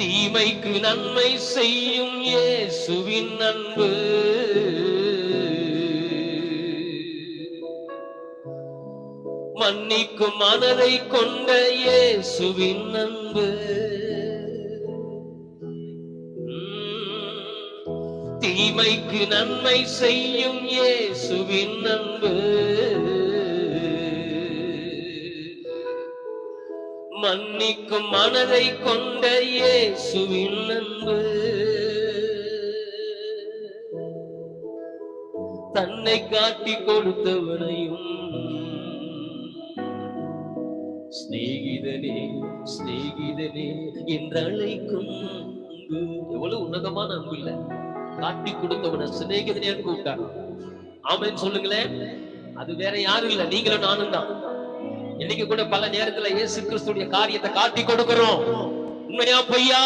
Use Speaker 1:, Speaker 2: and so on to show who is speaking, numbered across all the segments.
Speaker 1: தீமைக்கு நன்மை செய்யும் இயேசுவின் அன்பு. மன்னிக்கும் மனதை கொண்ட இயேசுவின் அன்பு. தீமைக்கு நன்மை செய்யும் இயேசுவின் அன்பு. மன்னிக்கும் மனதை கொண்ட இயேசுவின் அன்பு. தன்னை காட்டி கொடுத்தவனையும் சிநேகிதனே சிநேகிதனே என்று அழைக்கும் எவ்வளவு உன்னதமான அன்பு இல்ல. காட்டி கொடுத்தவனை சிநேகிதனே கூப்பிட்டார் ஆமேன்னு சொல்லுங்களேன். அது வேற யாரும் இல்ல. நீங்களும் நானும் தான் இன்னைக்கு கூட பல நேரத்துல இயேசு கிறிஸ்துடைய காரியத்தை காட்டி கொடுக்கிறோம். உண்மையா பொய்யா?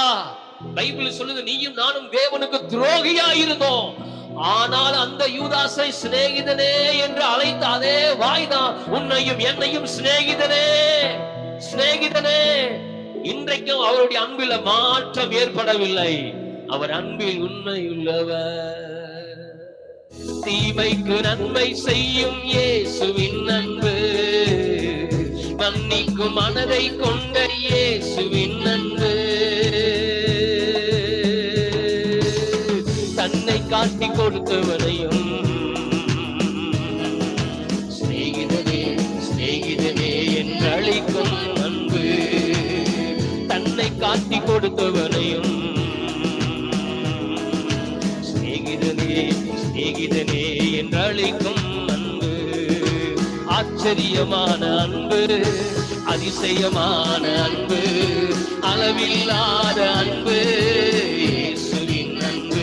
Speaker 1: பைபிள் சொல்லுது நீயும் நானும் தேவனுக்கு துரோகியா இருந்தோம் ஆனால் அந்த யூதாசை சிநேகிதனே என்று அழைத்த அதே வாய்தான் உன்னையும் என்னையும் சிநேகிதனே சிநேகிதனே. இன்றைக்கும் அவருடைய அன்பில மாற்றம் ஏற்படவில்லை. அவர் அன்பில் உண்மையுள்ளவர். தீமைக்கு நன்மை செய்யும் இயேசுவின் அன்பு. மன்னிக்கும் மனதை கொண்ட இயேசுவின் அன்பு தன்னை காட்டி கொடுத்தவனையும் சிநேகிதனே சிநேகிதனே என்று அழைக்கும் அன்பு. தன்னை காட்டி கொடுத்தவனையும் சிநேகிதனே சிநேகிதனே ஆச்சரியமான அன்பு அதிசயமான அன்பு அளவில்லாத அன்பு இயேசுவின் அன்பு.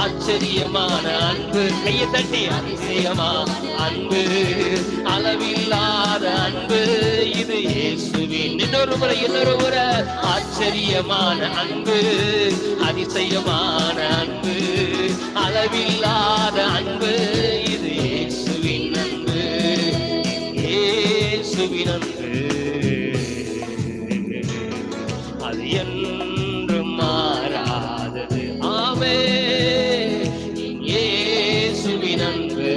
Speaker 1: ஆச்சரியமான அன்பு கையை தட்டி அதிசயமா அன்பு அளவில்லாத அன்பு இது இயேசுவின். இன்னொரு முறை இன்னொரு முறை ஆச்சரியமான அன்பு அதிசயமான அன்பு அளவில்லாத அன்பு இது இயேசுவினன்று அது என்று மாறாதது. ஆமே இயேசுவினன்று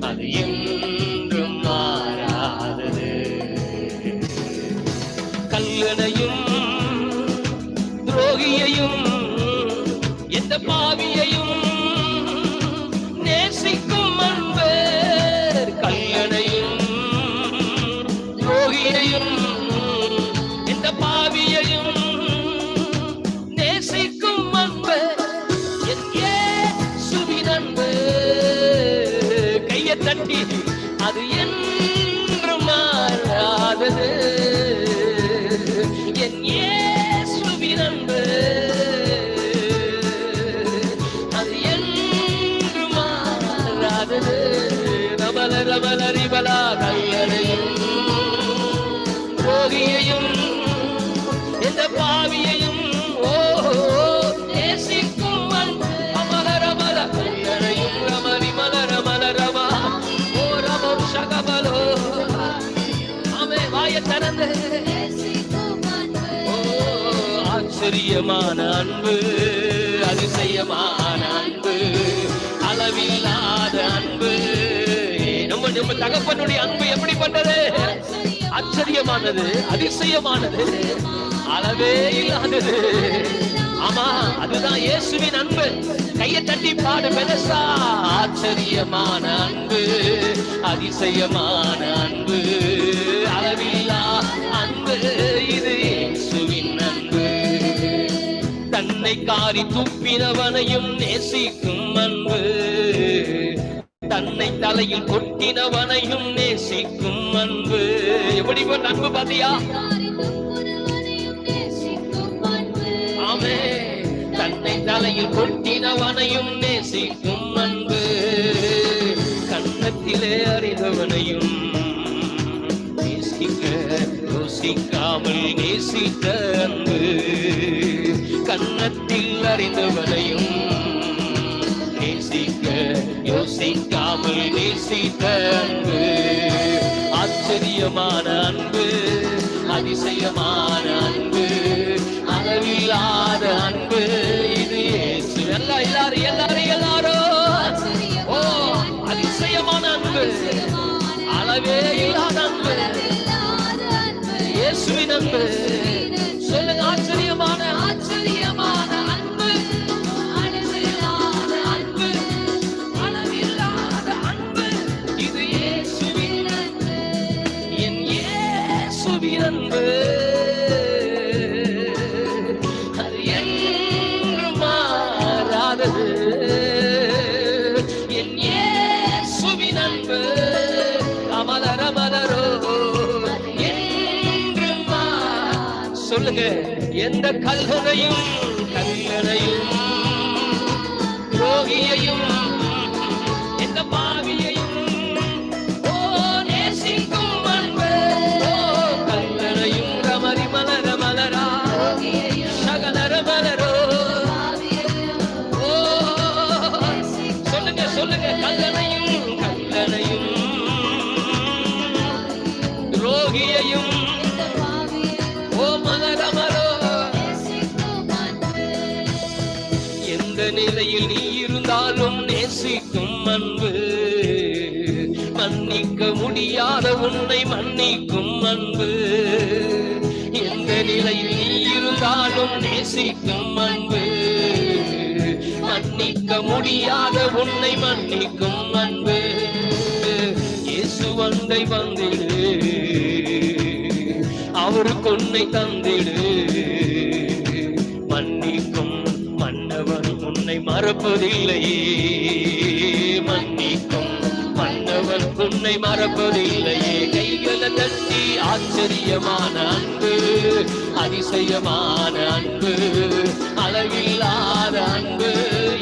Speaker 1: அது என்று மாறாதது. கல்லடையும் துரோகியையும் எந்த பாவியையும் தட்டி அது என்று மாறாதது. என் இயேசுவின் அது என்றும் மாறாதது. ரமல ரமல ரிபலா கல்லறையும் போகிய ஆச்சரியமான அன்பு அதிசயமான அன்பு அளவில்லாத அன்பு. நம்ம நம்ம தகப்பனுடைய அன்பு எப்படி பண்றது ஆச்சரியமானது அதிசயமானது அளவே இல்லாதது. ஆமா அதுதான் இயேசுவின் அன்பு. கையை தட்டி பாடு பெருசா. ஆச்சரியமான அன்பு அதிசயமான அன்பு. தன்னை காரி துப்பினவனையும் நேசிக்கும் அன்பு. தன்னை தலையில் கொட்டினவனையும் நேசிக்கும் அன்பு. எப்படி அன்பு பாத்தியா? ஆமே. தன்னை தலையில் கொட்டினவனையும் நேசிக்கும் அன்பு. கண்ணத்திலே அறிந்தவனையும் நேசிக்க யோசிக்காமல் நேசித்த அன்பு. கன்னத்தில் அறிந்தவனையும் நேசிக்க யோசிக்காமல் நேசித்த அன்பு. ஆச்சரியமான அன்பு அதிசயமான அன்பு அளவில்லாத அன்பு. இது எல்லா எல்லாரும் எல்லாரும் எல்லாரும். ஓ அதிசயமான அன்பு. அளவே இல்லாத அன்பு. இயேசுவின் அன்பு. மா- எந்த கல்வனையும் கல்லனையும் துரோகியையும் நிலையில் நீ இருந்தாலும் நேசிக்கும் அன்பு. மன்னிக்க முடியாத உன்னை மன்னிக்கும் அன்பு. எந்த நிலையில் நீ இருந்தாலும் நேசிக்கும் அன்பு. மன்னிக்க முடியாத உன்னை மன்னிக்கும் அன்பு. இயேசு வந்தை வந்திடு. அவருக்கு உன்னை தந்திடு. மறப்பதில்லையே. மன்னிக்கும் மன்னவன் உன்னை மறப்பதில்லையே. கைகளை தட்டி ஆச்சரியமான அன்பு அதிசயமான அன்பு அளவில்லாத அன்பு.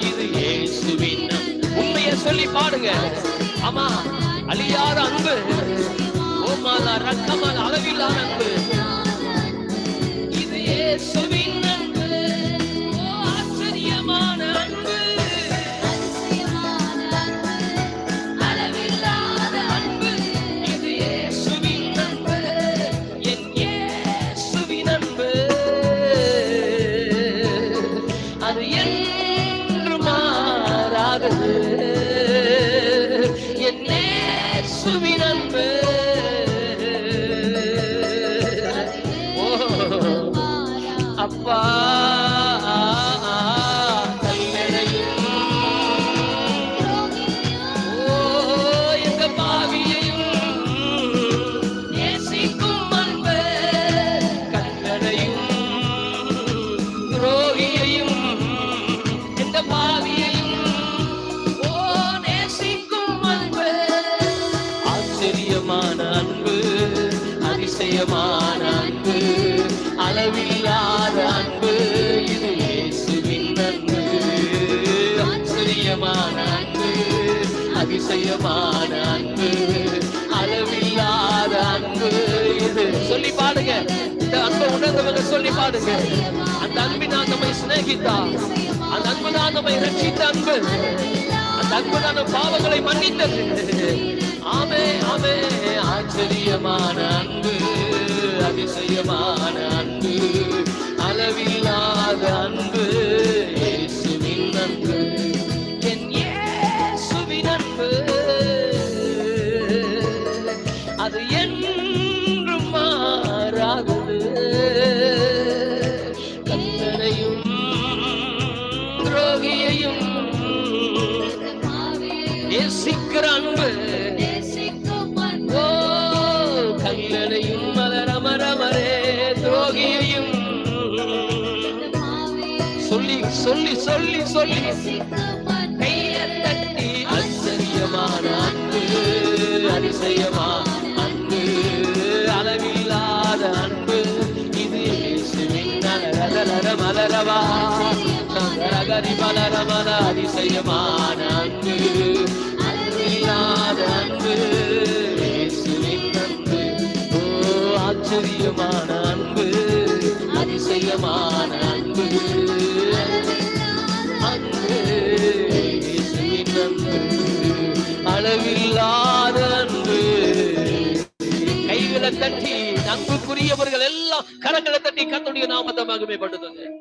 Speaker 1: இது ஏசுவின் உண்மையை சொல்லி பாடுங்க. ஆமா அழியாத அன்பு. ஓமாலா ரத்தமால் அதிசயமான அன்பு அளவில்லாத அன்பு இது இயேசுவின் அன்பு ஆச்சரியமான அன்பு அதிசயமான அன்பு அளவில்லாத அன்பு இது சொல்லி பாடுங்க. இந்த அன்பை உணர்ந்தவங்க சொல்லி பாடுங்க. அந்த அன்பினால் நம்மை சிநேகித்தா அந்த அன்புதான் நம்மை ரட்சித்த அன்பு. அந்த அன்புதான் பாவங்களை மன்னித்தது. ஆமே ஆமே ஆச்சரியமான அன்பு. அதிசயமான அன்பு அளவில்லாத அன்பு இயேசுவின் அன்பு என் இயேசுவின் அன்பு. அது என்றும் மாறாதது. கத்தனையும் துரோகியையும் நேசிக்கிற அன்பு. சொல்லி சொல்லி சொல்லி. கையை தட்டி ஆச்சரியமான அன்பு அதிசயமான அன்பு அளவில்லாத அன்பு. இது மலரவா. ரகரி மலர மல அதிசயமான அன்பு அளவில்லாத அன்பு. இயேசுவின் அன்பு ஓ ஆச்சரியமான அன்பு அதிசயமான தட்டி அன்புக்குரியவர்கள் எல்லாம் கரங்களை தட்டி கத்துடைய நாமத்தை மகிமைப்படுத்துங்க